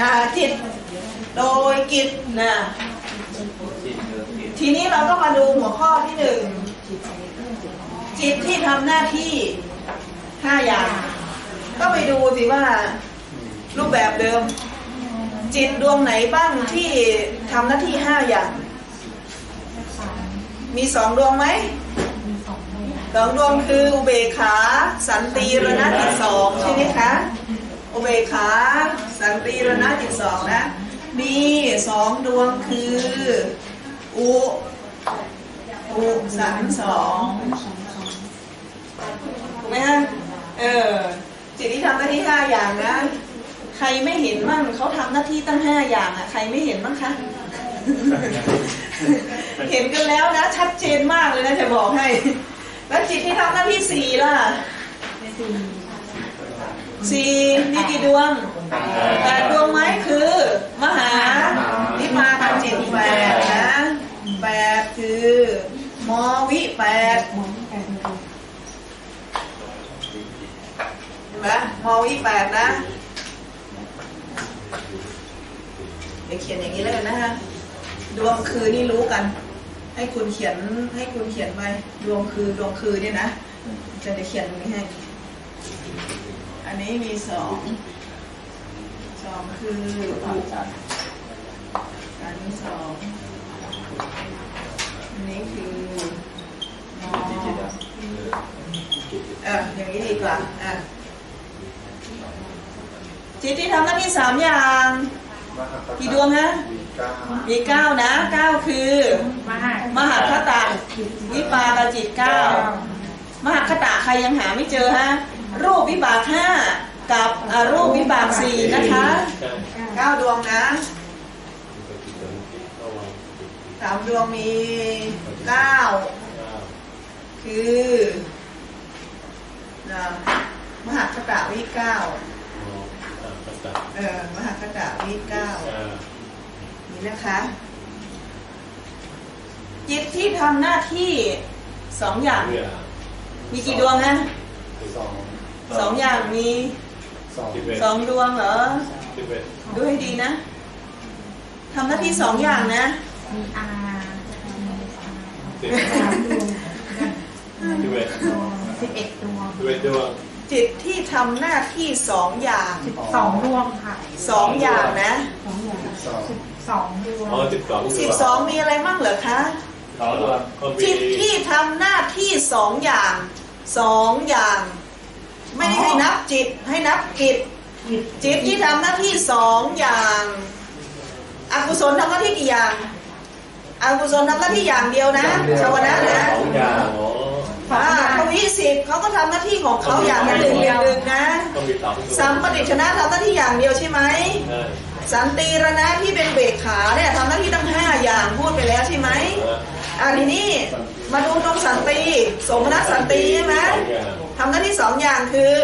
อ่าจิตโดยกิจนะทีนี้เราก็มาดูหัวข้อที่หนึ่งจิตที่ทำหน้าที่ห้าอย่าง ก็ไปดูสิว่ารูปแบบเดิม จิตดวงไหนบ้างที่ทำหน้าที่ห้าอย่าง มีสองดวงไหมสองดวงคืออุเบกขา สันติรณจิตสองใช่ไหมคะ อุเบกขา สันติรณจิตสองนะ มีสองดวงคือ อุอุสันสองถูกไหมฮะเออจิตที่ทำหน้าที่ห้าอย่างนะ ใครไม่เห็นมั่งเขาทำหน้าที่ตั้งห้าอย่างอะ ใครไม่เห็นมั่งคะเห็นกันแล้วนะ ชัดเจนมากเลยนะจะบอกให้ แล้วจิตที่ทำหน้าที่สี่ล่ะสี่มีกี่ดวง แปดดวงไหมคือ มหาวิมากันจิตแปดนะแปดคือมอวิแปดเห็นไหมมอวิแปดนะเดี๋ยวเขียนอย่างนี้แล้วกันนะฮะดวงคือนี่รู้กัน ให้คุณเขียนให้คุณเขียนไปดวงคือดวงคือเนี่ยนะจะได้เขียนตรงนี้ให้ อันนี้มีสอง องคืออุอันนี้สองอันนี้คือมอเอออย่างนี้ดีกว่าอะจิตที่ทำหน้าที่สามอย่าง กี่ดวงฮะมีเก้านะเก้าคือ มหาคตะวิปากจิตเก้ามหาคตะใครยังหาไม่เจอฮะรูปวิบากห้ากับอารู ปวิบากสี่นะคะเก้าดวงนะสามดวงมีเก้าคือนะมหาคตะวิเก้าเออมหาคตะวิเก้านี่นะคะ จิตที่ทำหน้าที่สองอย่าง มีกี่ดวงนะสองสองอย่างมี สองสองดวงเหรอ ดูให้ดีนะทำหน้าที่สองอย่างนะมีอาสิบเอ็ดดวงจิตที่ทำหน้าที่สองอย่างสองดวงค่ะสองอย่างนะสองสองดวงอ๋อสิบสองสิบสองมีอะไรมั่งเหรอคะสองตัวก็มีจิตที่ทำหน้าที่สองอย่างสองอย่าง ไม่ได้ให้นับจิตให้นับกิจจิตที่ทำหน้าที่สองอย่างอกุศลทำหน้าที่กี่อย่างอกุศลทำหน้าที่อย่างเดียวนะชาวนะนะสองอย่างอ๋ออ่าทวิสิบเขาก็ทำหน้าที่ของเขาอย่างหนึ่งอย่างหนึ่งนะก็มีสองตัวสัมปติชนะทำหน้าที่อย่างเดียวใช่ไหมใช่สันติรณะที่เป็นเบกขาเนี่ยทำหน้าที่ตั้งห้าอย่างพูดไปแล้วใช่ไหมอ่าทีนี้ มาดูตรงสันติสมณสันติใช่ไหมสองอย่างทำหน้าที่สองอย่างคือ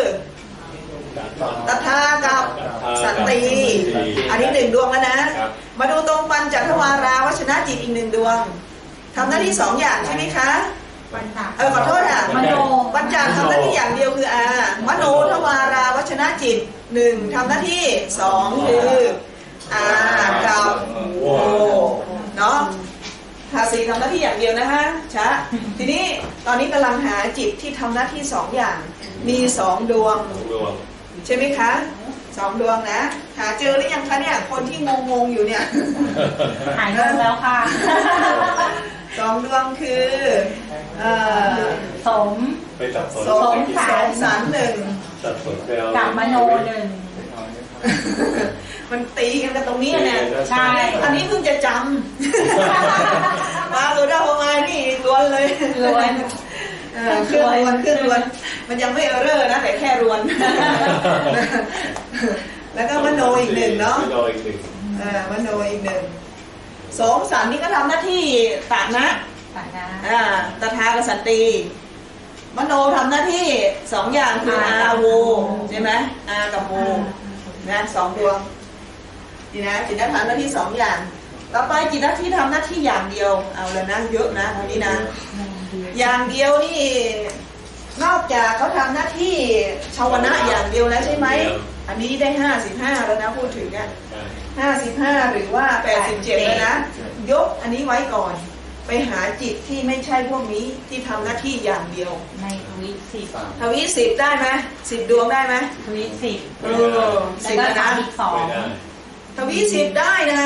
ตถากับสันติ อันนี้หนึ่งดวงแล้วนะครับมาดูตรงปัญจทวาราวชนะจิตอีกหนึ่งดวงทำหน้าที่สองอย่างใช่ไหมคะปัญจเออขอโทษอะมโนปัญจทำหน้าที่อย่างเดียวคืออามโนทวาราวชนะจิตหนึ่งทำหน้าที่สองคืออากับโอเนาะ ภาษีทำหน้าที่อย่างเดียวนะฮะชะทีนี้ตอนนี้กำลังหาจิตที่ทำหน้าที่สองอย่าง มีสองดวงสองดวง ใช่ไหมคะสองดวงนะ หาเจอหรือยังคะเนี่ย คนที่งงงๆอยู่เนี่ย หายงงแล้วค่ะ สองดวงคือเอ่อสมไปสับสนสมสมสารหนึ่งสับสนไปเอากับมโนหนึ่ง มันตีกันกันตรงนี้เนี่ยใช่ อันนี้เพิ่งจะจำมาตัวดาวมานี่ล้วนเลยล้วนเออเครื่องรวนเครื่องรวน มันยังไม่เออเรอร์นะแต่แค่รวน แล้วก็มโนอีกหนึ่งเนาะมโนอีกหนึ่งเออมโนอีกหนึ่งสมสารนี่ก็ทำหน้าที่ตานะสานะอ่าตถากับสันติมโนทำหน้าที่สองอย่างคืออาโวใช่ไหมอากับโวนะสองดวง นี่นะจิตทำหน้าที่สองอย่าง ต่อไปจิตที่ทำหน้าที่อย่างเดียวเอาแล้วนะเยอะนะคราวนี้นะ อย่างเดียวนี่นอกจากเขาทำหน้าที่ชาวนะอย่างเดียวแล้วใช่ไหมอันนี้ได้ห้าสิบห้าแล้วนะพูดถึงอะใช่ห้าสิบห้าหรือว่าแปดสิบเจ็ดแล้วนะยกอันนี้ไว้ก่อน ไปหาจิตที่ไม่ใช่พวกนี้ที่ทำหน้าที่อย่างเดียวในทวิสิบสามทวีสิบได้ไหมสิบดวงได้ไหมทวิสิบเออแล้สิวบก็แล้วสานะมอีกสองไม่ได้ ทวีสิบได้นะ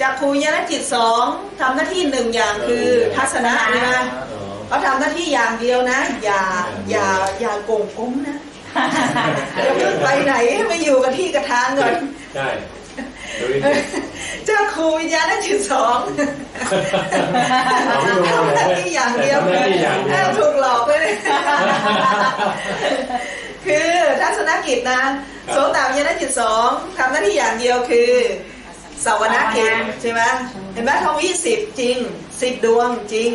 จากครูยานจิตสองทำหน้าที่หนึ่งอย่างคือทัศนะนะอ๋อเขาทำหน้าที่อย่างเดียวนะ อย่าอย่าอย่าโกงก้มนะอย่าเพิ่งไปไหนให้มาอยู่กับที่กับทางก่อนใช่ดูดิเจ้าครูวิญญาณจิตสองทำหน้าที่อย่างเดียวทำหน้าที่อย่างเดียวถูกหลอกเลย คือทัศนกิจนะโสตวิญญาณจิตสองทำหน้าที่อย่างเดียวคือสวนากิจใช่ไหมเห็นไหมทวีสิบจริงสิบดวงจริง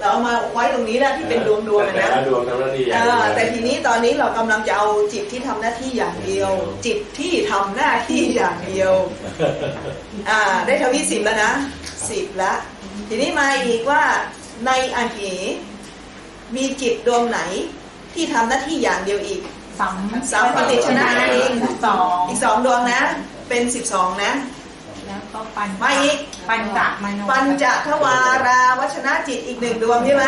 เราเอามาไว้ตรงนี้นะที่เป็นดวงดวงๆอะแต่นะละดวงทำหน้าที่อย่างเอเดียวอแต่ทีนี้ตอนนี้เรากำลังจะเอาจิตที่ทำหน้าที่อย่างเดียว จิตที่ทำหน้าที่อย่างเดียว อ่า ได้ทวีสิบแล้วนะสิบละทีนี้มาอีกว่าในอาเหมีจิตดวงไหนที่ทำหน้าที่อย่างเดียวอีก สามสามปฏิชนะเองสองอีกสองดวงนะ เป็นสิบสองนะ แล้วก็ปัญมาอีกปัญจมโนปัญจทวาราวัชนะจิตอีกหนึ่งดวงใช่ไหม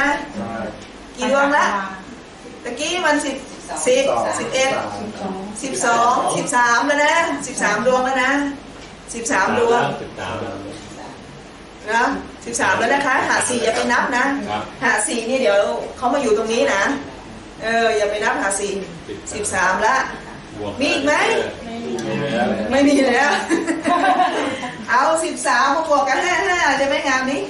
กี่ดวงละตะกี้มันสิบสิบสิบเอ็ดสิบสองสิบสามแล้วนะสิบสามดวงแล้วนะสิบสามดวงสิบสามแล้วนะสิบสามแล้วนะคะ หาสี่อย่าไปนับนะครับหาสี่นี่เดี๋ยวเขามาอยู่ตรงนี้นะ เออ อย่าไปนับหาสี่สิบสามละบวมีอีกไหมมีแล้วไม่มีแล้ว เอาสิบสามมาบวกกันห้าห้าจะไหม่งานนี้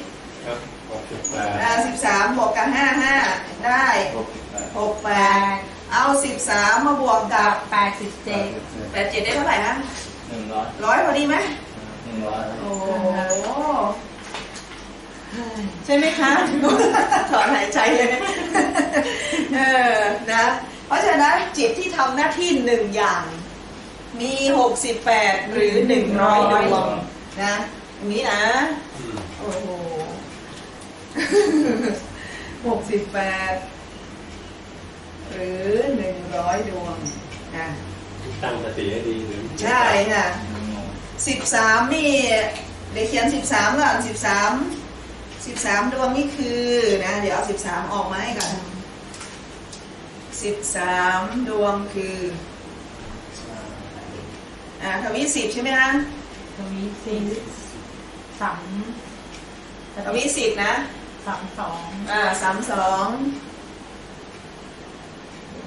ครับหกสิบแปดอ่าสิบสามบวกกันห้าห้าได้หกสิบแปดหกแปแปดดเอาสิบสามมาบวกกับแปดสิบเจ็ดแปดเจ็ดได้เท่าไหร่ฮะหนึ่งร้อยร้อยพอดีไหมหนึ่งร้อยโอ้โหใช่ไหมคะถอนหายใจเลย เออ นะ เพราะฉะนั้นจิตที่ทำหน้าที่หนึ่งอย่าง มีหกสิบแปดหรือหนึ่งร้อยดวงนะอย่างนี้นะอืมโอ้โหหกสิบแปดหรือหนึ่งร้อยดวงนะตั้งสติให้ดีหรือใช่ค่ะสิบสามนี่เดี๋ยวเขียนสิบสามก่อนสิบสามสิบสามดวงนี่คือนะ เดี๋ยวเอาสิบสามออกมาให้ก่อน สิบสามดวงคืออ่าทวีสิบใช่ไหมคะทวิสิบสามทวีสิบนะสามสองอ่าสามสอง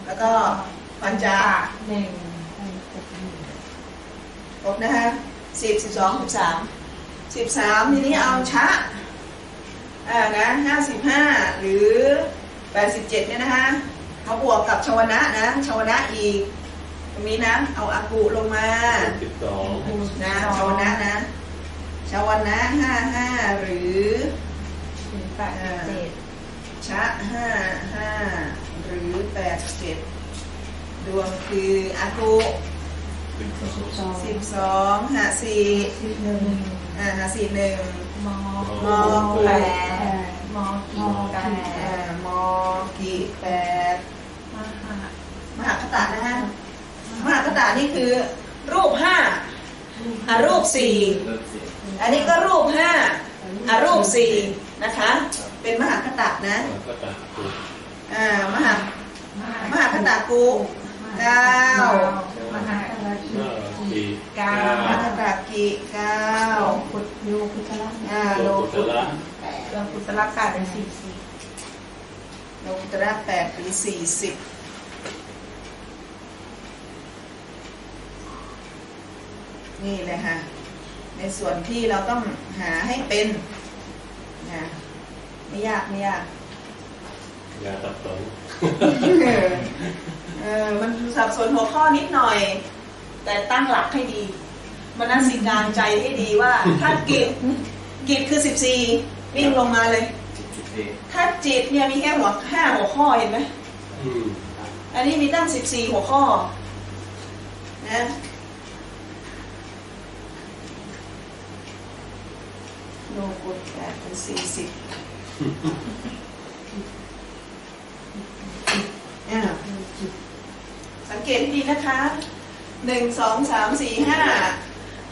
แล้วก็ปัญจาหนึ่งครบนะคะสิบสิบสองสิบสามสิบสามทีนี้เอาชะอ่านะห้าสิบห้าหรือแปดสิบเจ็ดเนี่ยนะคะ มาบวกกับชาวนะนะชาวนะอีกตรงนี้นะ เอาอากุลงมาสิบสองนะชาวนะนะชาวนะห้าห้าหรือถึงแปดสิบเจ็ดชะห้าห้าหรือแปดเจ็ดดวงคืออากุสองสิบสองหาสี่สิบหนึ่งอ่าหาสี่หนึ่งมอมอแปดมอกีแปอ่าดมอกี่แปดมหา มหาคตานะฮะมหาคตานี่คือ รูปห้าอ่ารูปสี่เริ่มเสียอันนี้ก็รูปห้าอ่ารูปสี่นะคะ เป็นมหาคตานะก็ตาถูกอ่ามหามหาคตากุเก้ามหาเมื่อสี่เก้ามหาคตากิเก้าพุทธโยพุทธละอ่าโลโลกุกุตตระโลกุตละแปดเป็นสี่สิบโลกุตระแปดหรือสี่สิบ นี่เลยค่ะในส่วนที่เราต้องหาให้เป็นนะไม่ยากไม่ยากอย่าสับสนเออเออมันสับสนหัวข้อนิดหน่อย แต่ตั้งหลักให้ดีมันนั่นสิการใจให้ดีว่า ถ้ากิจกิจคือสิบสี่วิ่งลงมาเลยสิบสี่ถ้าจิตเนี่ยมีแค่หัวห้าหัวข้อเห็นไหมอืมอันนี้มีตั้งสิบสี่หัวข้อนะ โลกุตแปดเป็นสี่สิบสังเกตดีนะคะหนึ่งสองสามสี่ห้า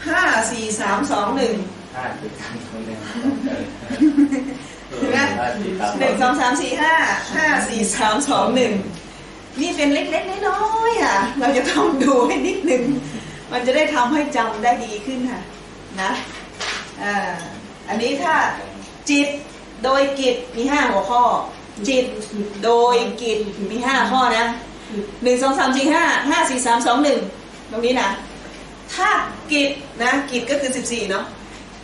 ห้าสี่สามสองหนึ่งห้าสิบสามคนเห็นไหมห้าสิบสามหนึ่งสองสามสี่ห้าห้าสี่สามสองหนึ่งนี่เป็นเล็กๆน้อยๆอะ เราจะต้องดูให้นิดนึง มันจะได้ทำให้จำได้ดีขึ้นค่ะ นะอ่า อันนี้ถ้าจิตโดยกิจมีห้าหัวข้อ จิตโดยกิจมีห้าข้อนะหนึ่งสองสามสี่ห้าห้าสี่สามสองหนึ่งตรงนี้นะ ถ้ากิจนะกิจก็คือสิบสี่เนาะ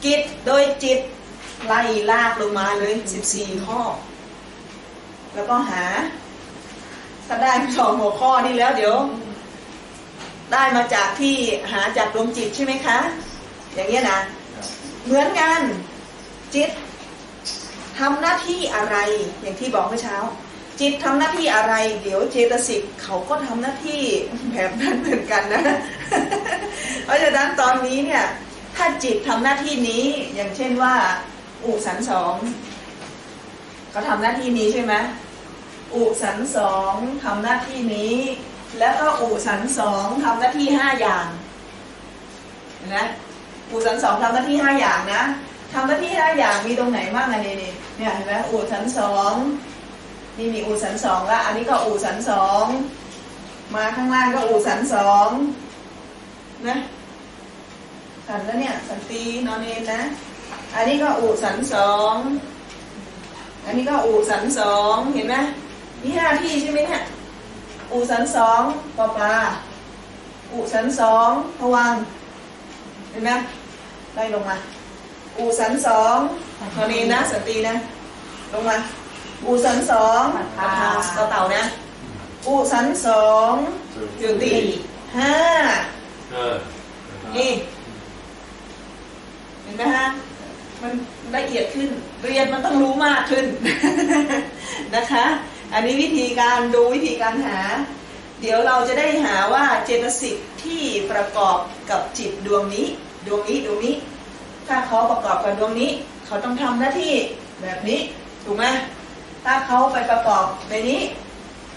กิจโดยจิตไล่ลากลงมาเลยสิบสี่ข้อ แล้วก็หาถ้าได้สองหัวข้อนี้แล้วเดี๋ยว ได้มาจากที่หาจากดวงจิตใช่ไหมคะ อย่างเงี้ยนะเหมือนกัน จิตทำหน้าที่อะไรอย่างที่บอกเมื่อเช้า จิตทำหน้าที่อะไร เดี๋ยวเจตสิกเขาก็ทำหน้าที่แบบนั้นเหมือนกันนะ เพราะฉะนั้นตอนนี้เนี่ยถ้าจิตทำหน้าที่นี้อย่างเช่นว่า อุสันสองเขาทำหน้าที่นี้ใช่ไหมอุสันสองทำหน้าที่นี้ แล้วก็อุสันสองทำหน้าที่ห้าอย่างเห็นไหมอุสันสองทำหน้าที่ห้าอย่างนะ ทำหน้าที่ห้อย่างมีตรงไหนบ้างอะนี่นี่เนี่ยเห็นไหมอุสันสองนี่มีอุสันสองละอันนี้ก็อุสันสองมาข้างล่างก็อุสันสองนะสันแล้วเนี่ยสันตีนอนเอนนะ อันนี้ก็อุสันสองอันนี้ก็อุสันสองเห็นไหมมีห้าที่ใช่ไหมเนี่ยอุสันสองปอปลาอุสันสองพวังเห็นไหมไล่ลงมา อุสันสองตอนนี้นะสตรีนะ ลงมาอุสันสองปะทาต่อเต่านะอุสันสองจุติห้าเออนี่เห็นไหมฮะมันละเอียดขึ้น เรียนมันต้องรู้มากขึ้นนะคะ อันนี้วิธีการดูวิธีการหา เดี๋ยวเราจะได้หาว่าเจตสิกที่ประกอบกับจิตดวงนี้ ดวงนี้ดวงนี้ ถ้าเขาประกอบกับดวงนี้ เขาต้องทำหน้าที่แบบนี้ถูกไหมถ้าเขาไปประกอบในนี้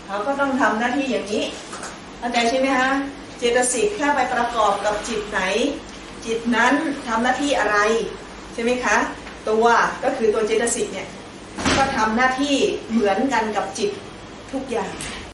เขาก็ต้องทำหน้าที่อย่างนี้เข้าใจใช่ไหมฮะเจตสิกถ้าไปประกอบกับจิตไหน จิตนั้นทำหน้าที่อะไร ใช่ไหมคะ ตัวก็คือตัวเจตสิกเนี่ยก็ทำหน้าที่เหมือนกันกับจิตทุกอย่าง